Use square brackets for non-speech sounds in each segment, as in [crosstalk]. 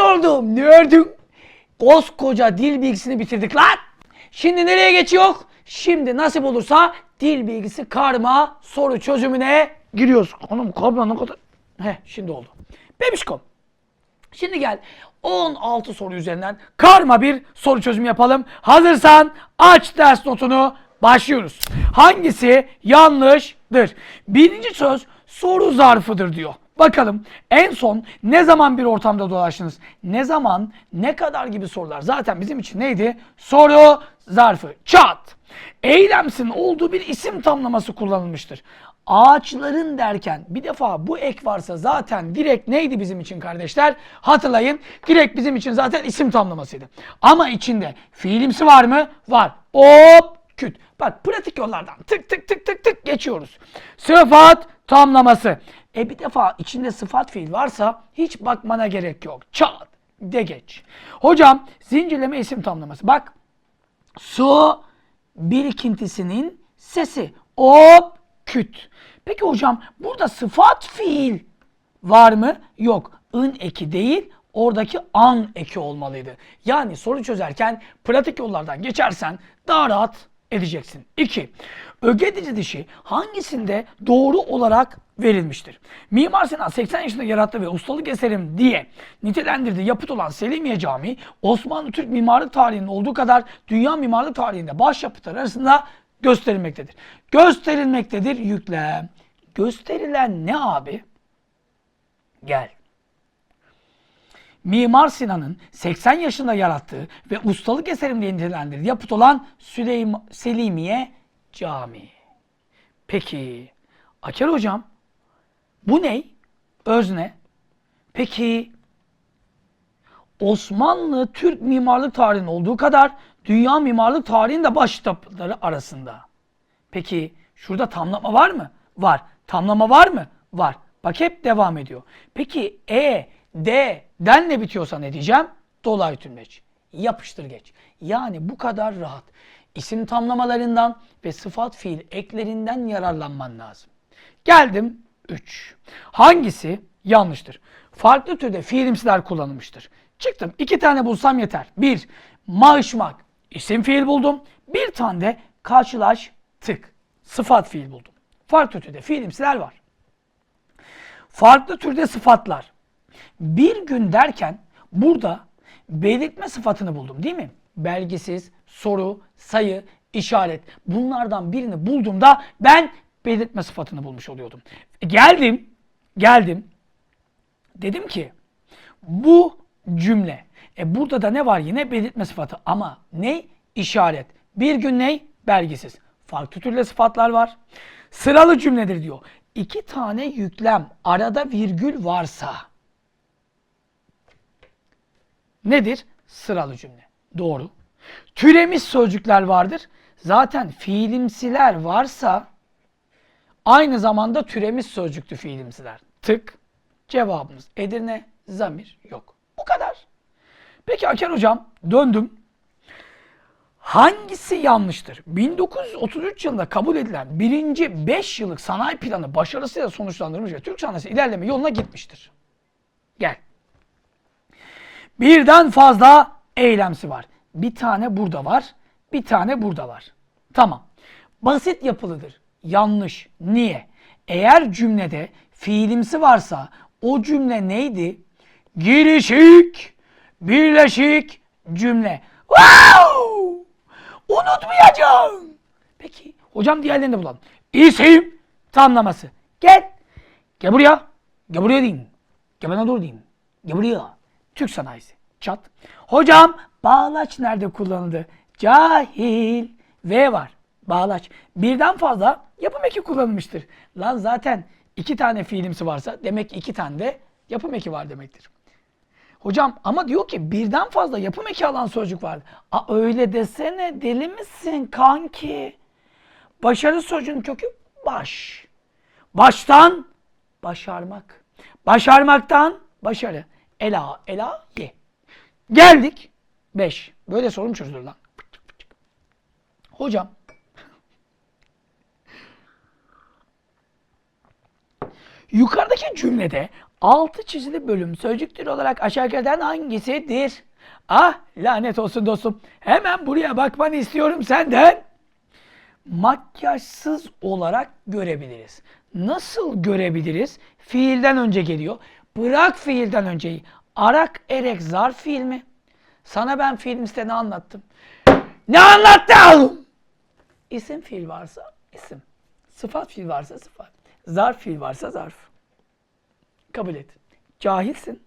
oldum. Ne ördün? Koskoca dil bilgisini bitirdik lan. Şimdi nereye geçiyor? Şimdi nasip olursa dil bilgisi karma soru çözümüne giriyoruz. Hanım kablo ne kadar... Heh şimdi oldu. Bebişkom. Şimdi gel 16 soru üzerinden karma bir soru çözümü yapalım. Hazırsan aç ders notunu başlıyoruz. Hangisi yanlıştır? Birinci söz soru zarfıdır diyor. Bakalım en son ne zaman bir ortamda dolaştınız? Ne zaman, ne kadar gibi sorular. Zaten bizim için neydi? Soru zarfı. Çat. Eylemsin olduğu bir isim tamlaması kullanılmıştır. Ağaçların derken bir defa bu ek varsa zaten direkt neydi bizim için kardeşler? Hatırlayın direkt bizim için zaten isim tamlamasıydı. Ama içinde fiilimsi var mı? Var. Hop küt. Bak pratik yollardan tık tık tık tık tık geçiyoruz. Sıfat tamlaması. E bir defa içinde sıfat fiil varsa hiç bakmana gerek yok. Çat de geç. Hocam zincirleme isim tamlaması. Bak su birikintisinin sesi. Hop küt. Peki hocam burada sıfat fiil var mı? Yok. ın eki değil oradaki an eki olmalıydı. Yani soru çözerken pratik yollardan geçersen daha rahat edeceksin. 2. Öge dizi dişi hangisinde doğru olarak verilmiştir? Mimar Sinan 80 yaşında yarattığı ve ustalık eserim diye nitelendirdiği yapıt olan Selimiye Camii Osmanlı Türk mimarlık tarihinin olduğu kadar dünya mimarlık tarihinde başyapıtlar arasında gösterilmektedir. Gösterilmektedir yüklem. Gösterilen ne abi? Gel. Mimar Sinan'ın 80 yaşında yarattığı ve ustalık eserim diye nitelendirdiği yapıt olan Süleym Selimiye Camii. Peki, Aker hocam bu ne? Özne. Peki Osmanlı Türk mimarlık tarihinin olduğu kadar dünya mimarlık tarihinin de başyapıtları arasında. Peki şurada tamlama var mı? Var. Tamlama var mı? Var. Bak hep devam ediyor. Peki E, D, denle bitiyorsa ne diyeceğim? Dolay tümleç. Yapıştır geç. Yani bu kadar rahat. İsim tamlamalarından ve sıfat fiil eklerinden yararlanman lazım. Geldim 3. Hangisi yanlıştır? Farklı türde fiilimsiler kullanılmıştır. Çıktım. iki tane bulsam yeter. Bir, maaşmak. isim fiil buldum. Bir tane de karşılaştık. Sıfat fiil buldum. Farklı türde fiilimsiler var. Farklı türde sıfatlar. Bir gün derken burada belirtme sıfatını buldum değil mi? Belgisiz, soru, sayı, işaret. Bunlardan birini bulduğumda ben belirtme sıfatını bulmuş oluyordum. E, geldim, geldim. Dedim ki bu cümle. E burada da ne var yine? Belirtme sıfatı. Ama ne? İşaret. Bir gün ne? Belgisiz. Farklı türlü sıfatlar var. Sıralı cümledir diyor. İki tane yüklem arada virgül varsa nedir? Sıralı cümle. Doğru. Türemiş sözcükler vardır. Zaten fiilimsiler varsa aynı zamanda türemiş sözcüktü fiilimsiler. Tık. Cevabımız Edirne, zamir yok. Bu kadar. Peki Aker hocam döndüm. Hangisi yanlıştır? 1933 yılında kabul edilen birinci 5 yıllık sanayi planı başarısıyla sonuçlandırılmış ve Türk sanayisi ilerleme yoluna gitmiştir. Gel. Birden fazla eylemsi var. Bir tane burada var, bir tane burada var. Tamam. Basit yapılıdır. Yanlış. Niye? Eğer cümlede fiilimsi varsa o cümle neydi? Girişik, birleşik cümle. Wow! Unutmayacağım. Peki hocam diğerlerini de bulalım. İsim tamlaması. Gel. Gel buraya. Gel buraya diyeyim. Gel bana doğru diyeyim. Gel buraya. Türk sanayisi. Çat. Hocam bağlaç nerede kullanıldı? Cahil. V var. Bağlaç. Birden fazla yapım eki kullanılmıştır. Lan zaten iki tane fiilimsi varsa demek ki iki tane de yapım eki var demektir. Hocam ama diyor ki birden fazla yapım eki alan sözcük var. A öyle desene deli misin kanki? Başarı sözcüğünün kökü baş. Baştan başarmak. Başarmaktan başarı. Ela, ela, ye. Geldik. 5. Böyle sorum çözülür lan. Hocam. Yukarıdaki cümlede Altı çizili bölüm sözcük türü olarak aşağıdakilerden hangisidir? Ah lanet olsun dostum. Hemen buraya bakmanı istiyorum senden. Makyajsız olarak görebiliriz. Nasıl görebiliriz? Fiilden önce geliyor. Bırak fiilden önceyi. Arak erek zarf fiil mi? Sana ben film ne anlattım. Ne anlattım? İsim fiil varsa isim. Sıfat fiil varsa sıfat. Zarf fiil varsa zarf. Kabul et. Cahilsin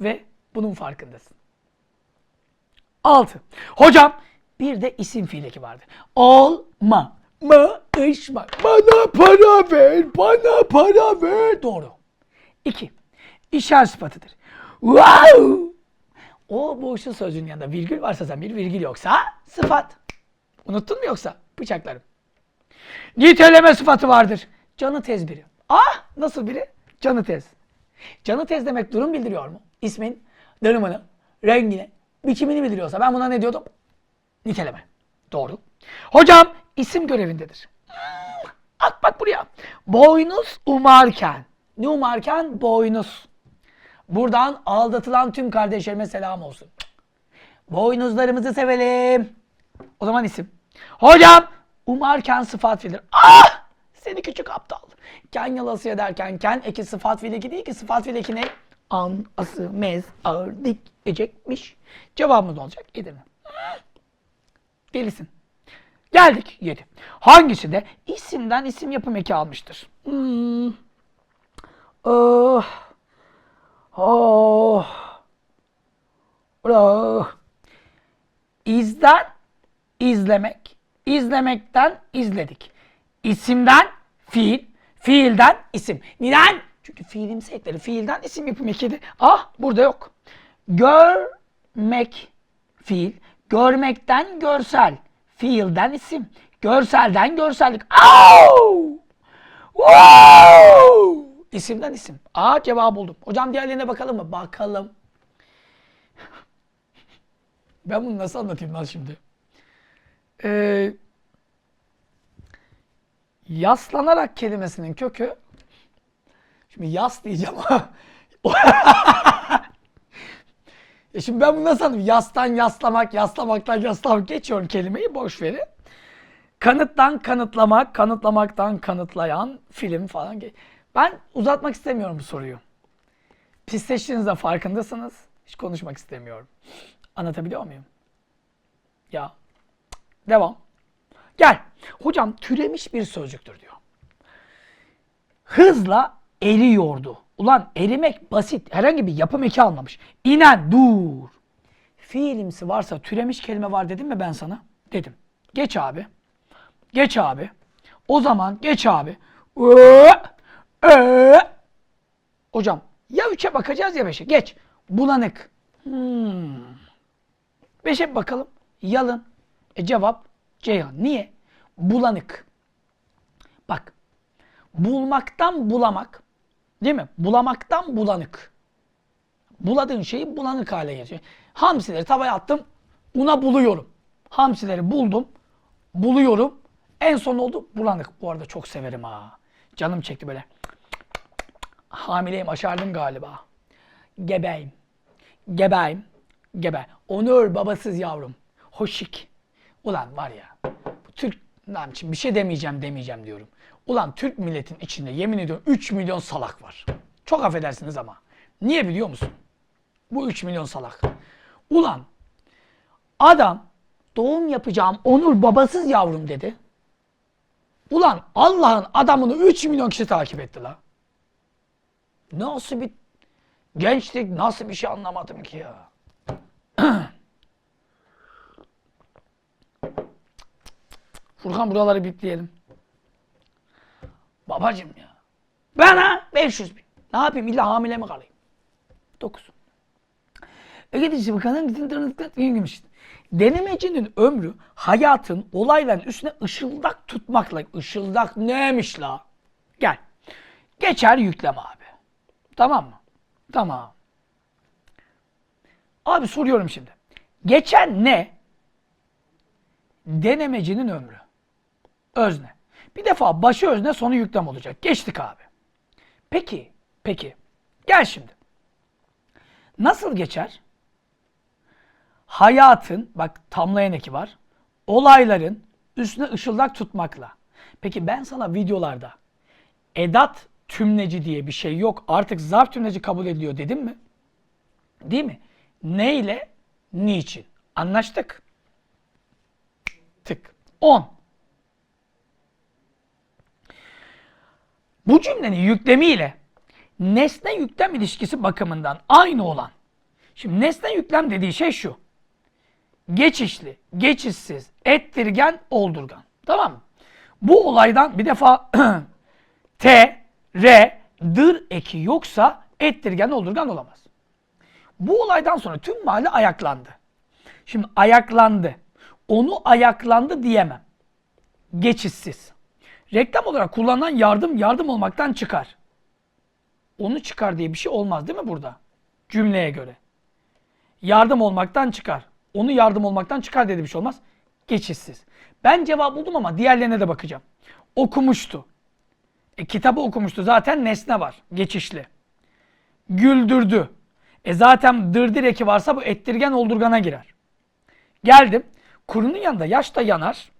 ve bunun farkındasın. 6. Hocam bir de isim fiileki vardı. Olma. Ma, ışma. Bana para ver. Bana para ver. Doğru. 2. İşaret sıfatıdır. Wow. O boşlu sözcüğün yanında virgül varsa zamir, virgül yoksa sıfat. Unuttun mu yoksa? Bıçaklarım. Niteleme sıfatı vardır. Canı tez biri. Ah nasıl biri? Canı tez. Canı tez demek durum bildiriyor mu? İsmin, durumunu, rengini, biçimini bildiriyorsa ben buna ne diyordum? Niteleme. Doğru. Hocam isim görevindedir. Hmm, At bak buraya. Boynuz umarken. Ne umarken? Boynuz. Buradan aldatılan tüm kardeşlerime selam olsun. Boynuzlarımızı sevelim. O zaman isim. Hocam umarken sıfat fiildir. Ah! Seni küçük aptal. Ken yalası ederken ken eki sıfat fiil eki değil ki sıfat fiil eki ne? An, ası, mez, ağır, dik, ecekmiş. Cevabımız olacak? Edirne. Delisin. Geldik 7. Hangisi de isimden isim yapım eki almıştır? Hmm. Oh. Oh. Oh. İzden izlemek, izlemekten izledik. İsimden fiil, fiilden isim. Neden? Çünkü fiilimsi ekleri fiilden isim yapım ekiydi. Ah burada yok. Görmek fiil, görmekten görsel, fiilden isim, görselden görsellik. Au! Wow! İsimden isim. Aa cevabı buldum. Hocam diğerlerine bakalım mı? Bakalım. [laughs] Ben bunu nasıl anlatayım lan şimdi? Ee, yaslanarak kelimesinin kökü şimdi yas diyeceğim ama Ya [laughs] şimdi ben bunu nasıl anlatayım? Yastan yaslamak, yaslamaktan yaslamak geçiyorum kelimeyi boş verin. Kanıttan kanıtlamak, kanıtlamaktan kanıtlayan film falan. Ben uzatmak istemiyorum bu soruyu. Pisleştiğinizde farkındasınız. Hiç konuşmak istemiyorum. Anlatabiliyor muyum? Ya. Devam. Gel. Hocam türemiş bir sözcüktür diyor. Hızla eriyordu. Ulan erimek basit. Herhangi bir yapım eki almamış. İnen dur. Fiilimsi varsa türemiş kelime var dedim mi ben sana? Dedim. Geç abi. Geç abi. O zaman geç abi. Ö, ö. Hocam ya üçe bakacağız ya beşe. Geç. Bulanık. Hmm. Bakalım. Yalın. E cevap Ceyhan. Niye? Bulanık. Bak. Bulmaktan bulamak. Değil mi? Bulamaktan bulanık. Buladığın şeyi bulanık hale getiriyor. Hamsileri tavaya attım. Una buluyorum. Hamsileri buldum. Buluyorum. En son oldu bulanık. Bu arada çok severim ha. Canım çekti böyle. Hamileyim aşardım galiba. Gebeyim. Gebeyim. Gebe. Onur babasız yavrum. Hoşik. Ulan var ya. Bu Türk lan şimdi bir şey demeyeceğim demeyeceğim diyorum. Ulan Türk milletin içinde yemin ediyorum 3 milyon salak var. Çok affedersiniz ama. Niye biliyor musun? Bu 3 milyon salak. Ulan adam doğum yapacağım Onur babasız yavrum dedi. Ulan Allah'ın adamını 3 milyon kişi takip etti la. Nasıl bir gençlik, nasıl bir şey anlamadım ki ya. [clears throat] Furkan buraları bipleyelim. Babacım ya. Bana 500 bin. Ne yapayım illa hamile mi kalayım? 9. Ege dizisi bakanın gidin tırnaklar gümüş. Denemecinin ömrü hayatın olayların üstüne ışıldak tutmakla. Işıldak neymiş la? Gel. Geçer yükleme abi. Tamam mı? Tamam. Abi soruyorum şimdi. Geçen ne? Denemecinin ömrü. Özne. Bir defa başı özne sonu yüklem olacak. Geçtik abi. Peki, peki. Gel şimdi. Nasıl geçer? Hayatın, bak tamlayan eki var. Olayların üstüne ışıldak tutmakla. Peki ben sana videolarda edat tümleci diye bir şey yok. Artık zarf tümleci kabul ediliyor dedim mi? Değil mi? Ne ile? Niçin? Anlaştık. Tık. 10. Bu cümlenin yüklemiyle nesne yüklem ilişkisi bakımından aynı olan. Şimdi nesne yüklem dediği şey şu. Geçişli, geçişsiz, ettirgen, oldurgan. Tamam mı? Bu olaydan bir defa [clears throat] T, R, dır eki yoksa ettirgen, oldurgan olamaz. Bu olaydan sonra tüm mahalle ayaklandı. Şimdi ayaklandı. Onu ayaklandı diyemem. Geçişsiz. Reklam olarak kullanılan yardım yardım olmaktan çıkar. Onu çıkar diye bir şey olmaz değil mi burada? Cümleye göre. Yardım olmaktan çıkar. Onu yardım olmaktan çıkar dedi bir şey olmaz. Geçişsiz. Ben cevap buldum ama diğerlerine de bakacağım. Okumuştu. E, kitabı okumuştu. Zaten nesne var. Geçişli. Güldürdü. E zaten dırdır eki varsa bu ettirgen oldurgana girer. Geldim. Kurunun yanında yaş da yanar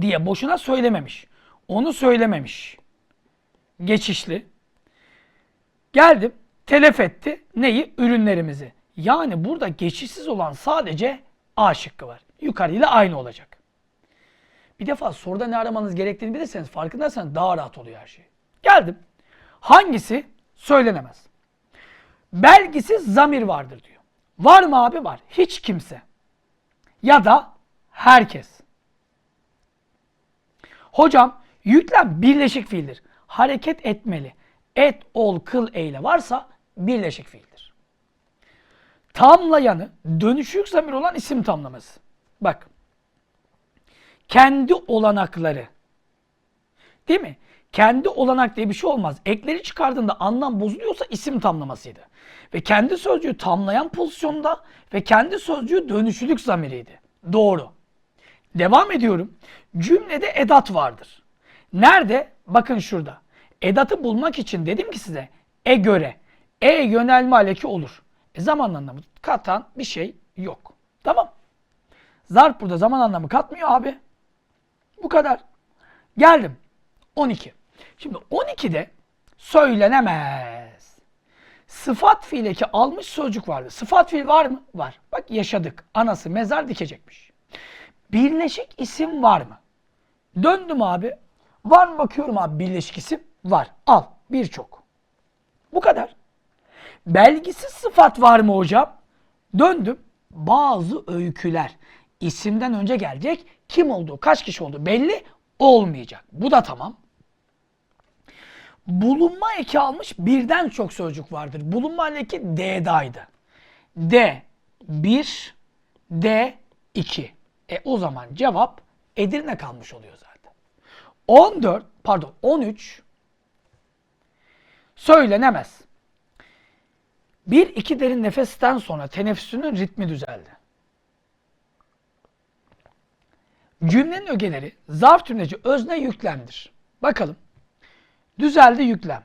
diye boşuna söylememiş. Onu söylememiş. Geçişli. Geldim. Telef etti. Neyi? Ürünlerimizi. Yani burada geçişsiz olan sadece A şıkkı var. Yukarıyla aynı olacak. Bir defa soruda ne aramanız gerektiğini bilirseniz farkındaysanız daha rahat oluyor her şey. Geldim. Hangisi söylenemez? Belgisiz zamir vardır diyor. Var mı abi? Var. Hiç kimse. Ya da herkes. Hocam yüklem birleşik fiildir. Hareket etmeli. Et, ol, kıl, eyle varsa birleşik fiildir. Tamlayanı dönüşük zamir olan isim tamlaması. Bak. Kendi olanakları. Değil mi? Kendi olanak diye bir şey olmaz. Ekleri çıkardığında anlam bozuluyorsa isim tamlamasıydı. Ve kendi sözcüğü tamlayan pozisyonda ve kendi sözcüğü dönüşülük zamiriydi. Doğru. Devam ediyorum. Cümlede edat vardır. Nerede? Bakın şurada. Edatı bulmak için dedim ki size e göre. E yönelme aleki olur. E zaman anlamı katan bir şey yok. Tamam. Zarf burada zaman anlamı katmıyor abi. Bu kadar. Geldim. 12. Şimdi 12'de söylenemez. Sıfat fiileki almış sözcük vardı. Sıfat fiil var mı? Var. Bak yaşadık. Anası mezar dikecekmiş. Birleşik isim var mı? Döndüm abi. Var mı bakıyorum abi birleşik isim? Var. Al. Birçok. Bu kadar. Belgisiz sıfat var mı hocam? Döndüm. Bazı öyküler. isimden önce gelecek. Kim olduğu, kaç kişi olduğu belli olmayacak. Bu da tamam. Bulunma eki almış birden çok sözcük vardır. Bulunma eki D'daydı. D 1, D 2. E o zaman cevap Edirne kalmış oluyor zaten. 14, pardon 13 söylenemez. Bir iki derin nefesten sonra teneffüsünün ritmi düzeldi. Cümlenin ögeleri zarf tümleci özne yüklemdir. Bakalım. Düzeldi yüklem.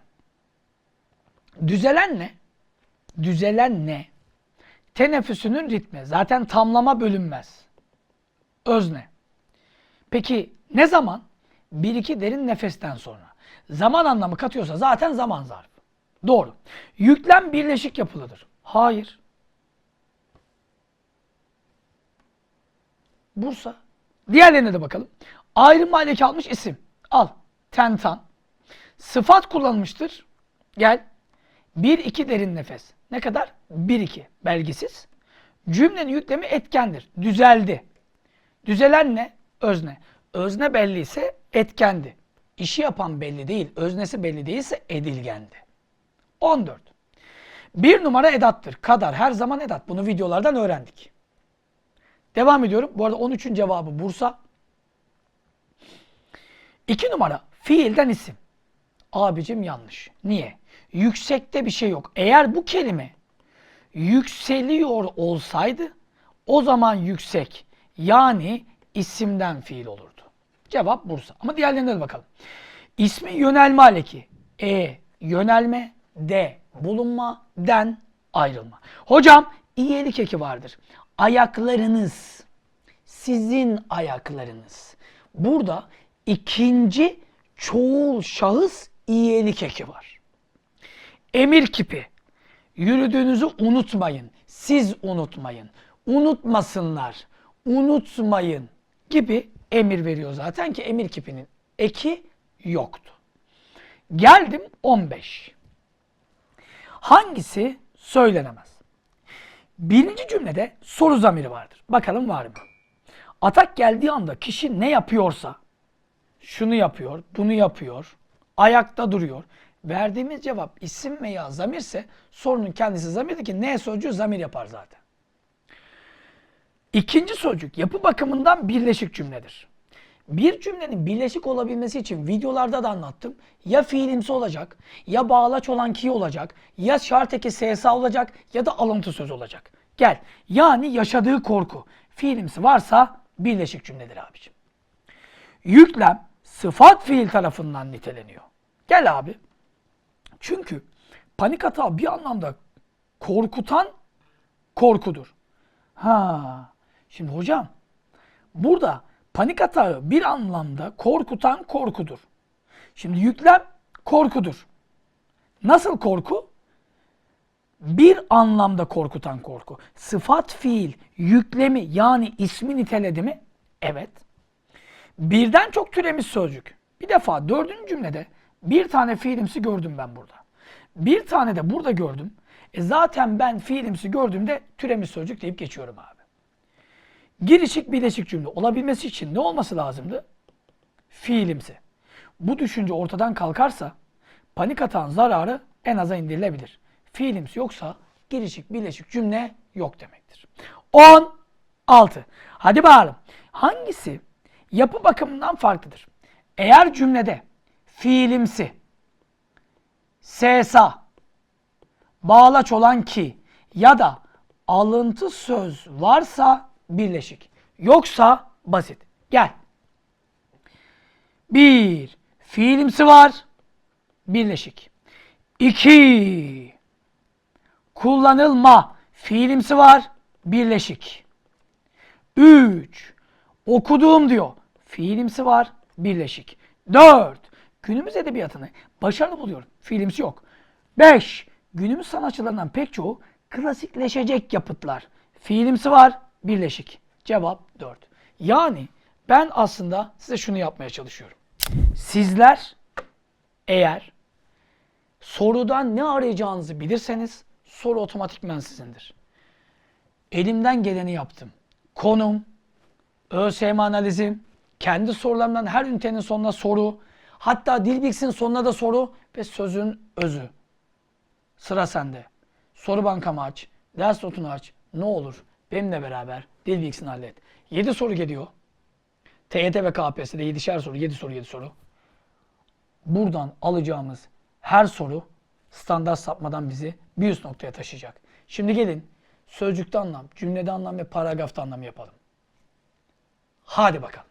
Düzelen ne? Düzelen ne? Teneffüsünün ritmi. Zaten tamlama bölünmez. Özne. Peki ne zaman? Bir iki derin nefesten sonra. Zaman anlamı katıyorsa zaten zaman zarfı. Doğru. Yüklem birleşik yapılıdır. Hayır. Bursa. Diğerlerine de bakalım. Ayrım maleki almış isim. Al. Tentan. Sıfat kullanılmıştır. Gel. Bir iki derin nefes. Ne kadar? Bir iki. Belgisiz. Cümlenin yüklemi etkendir. Düzeldi. Düzelen ne? Özne. Özne belli ise etkendi. İşi yapan belli değil, öznesi belli değilse edilgendi. 14. Bir numara edattır. Kadar her zaman edat. Bunu videolardan öğrendik. Devam ediyorum. Bu arada 13'ün cevabı Bursa. 2 numara fiilden isim. Abicim yanlış. Niye? Yüksekte bir şey yok. Eğer bu kelime yükseliyor olsaydı o zaman yüksek yani isimden fiil olurdu. Cevap Bursa. Ama diğerlerine de bakalım. İsmi yönelme aleki. E yönelme, D bulunma, den, ayrılma. Hocam iyilik eki vardır. Ayaklarınız, sizin ayaklarınız. Burada ikinci çoğul şahıs iyilik eki var. Emir kipi. Yürüdüğünüzü unutmayın. Siz unutmayın. Unutmasınlar. Unutmayın gibi emir veriyor zaten ki emir kipinin eki yoktu. Geldim 15. Hangisi söylenemez? Birinci cümlede soru zamiri vardır. Bakalım var mı? Atak geldiği anda kişi ne yapıyorsa şunu yapıyor, bunu yapıyor, ayakta duruyor. Verdiğimiz cevap isim veya zamirse sorunun kendisi zamirdir ki ne sözcüğü zamir yapar zaten. İkinci sözcük yapı bakımından birleşik cümledir. Bir cümlenin birleşik olabilmesi için videolarda da anlattım. Ya fiilimsi olacak, ya bağlaç olan ki olacak, ya şart eki SSA olacak ya da alıntı söz olacak. Gel. Yani yaşadığı korku. Fiilimsi varsa birleşik cümledir abiciğim. Yüklem sıfat fiil tarafından niteleniyor. Gel abi. Çünkü panik hata bir anlamda korkutan korkudur. Ha. Şimdi hocam burada panik atağı bir anlamda korkutan korkudur. Şimdi yüklem korkudur. Nasıl korku? Bir anlamda korkutan korku. Sıfat fiil yüklemi yani ismi niteledi mi? Evet. Birden çok türemiş sözcük. Bir defa dördüncü cümlede bir tane fiilimsi gördüm ben burada. Bir tane de burada gördüm. E zaten ben fiilimsi gördüğümde türemiş sözcük deyip geçiyorum abi. Girişik birleşik cümle olabilmesi için ne olması lazımdı? Fiilimsi. Bu düşünce ortadan kalkarsa panik atan zararı en aza indirilebilir. Fiilimsi yoksa girişik birleşik cümle yok demektir. 16. Hadi bakalım. Hangisi yapı bakımından farklıdır? Eğer cümlede fiilimsi, sesa, bağlaç olan ki ya da alıntı söz varsa birleşik. Yoksa basit. Gel. Bir, fiilimsi var. Birleşik. İki, kullanılma. Fiilimsi var. Birleşik. Üç, okuduğum diyor. Fiilimsi var. Birleşik. Dört, günümüz edebiyatını başarılı buluyorum. Fiilimsi yok. Beş, günümüz sanatçılarından pek çoğu klasikleşecek yapıtlar. Fiilimsi var. Birleşik. Cevap 4. Yani ben aslında size şunu yapmaya çalışıyorum. Sizler eğer sorudan ne arayacağınızı bilirseniz soru otomatikmen sizindir. Elimden geleni yaptım. Konum, ÖSYM analizim, kendi sorularımdan her ünitenin sonuna soru, hatta dil bilgisinin sonuna da soru ve sözün özü. Sıra sende. Soru bankamı aç, ders notunu aç. Ne olur benimle beraber dil bilgisini hallet. 7 soru geliyor. TYT ve KPSS'de 7'şer soru, 7 soru, 7 soru. Buradan alacağımız her soru standart sapmadan bizi bir üst noktaya taşıyacak. Şimdi gelin sözcükte anlam, cümlede anlam ve paragrafta anlam yapalım. Hadi bakalım.